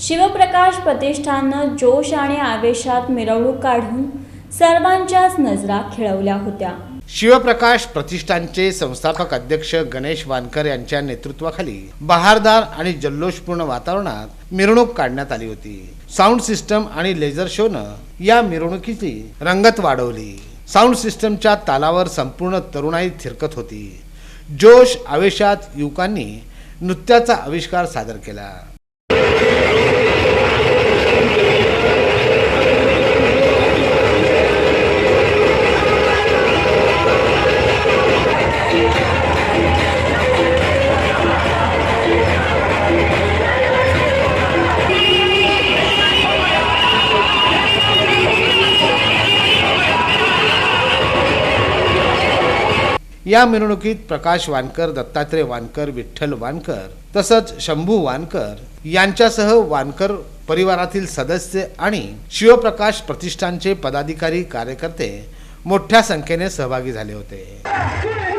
शिवप्रकाश प्रतिष्ठाननं जोश आणि आवेशात मिरवणूक काढून सर्वांच्याच नजरा खिळवल्या होत्या. शिवप्रकाश प्रतिष्ठानचे संस्थापक अध्यक्ष गणेश वानकर यांच्या नेतृत्वाखाली बहारदार आणि जल्लोषपूर्ण वातावरणात मिरवणूक काढण्यात आली होती. साऊंड सिस्टम आणि लेझर शोनं या मिरवणुकीची रंगत वाढवली. साऊंड सिस्टमच्या तालावर संपूर्ण तरुणाई थिरकत होती. जोश आवेशात युवकांनी नृत्याचा आविष्कार सादर केला. या मिरवणुकीत प्रकाश वानकर दत्तात्रय वानकर विठ्ठल वानकर तसंच शंभू वानकर यांच्यासह वानकर परिवारातील सदस्य आणि शिवप्रकाश प्रतिष्ठानचे पदाधिकारी कार्यकर्ते मोठ्या संख्येने सहभागी झाले होते.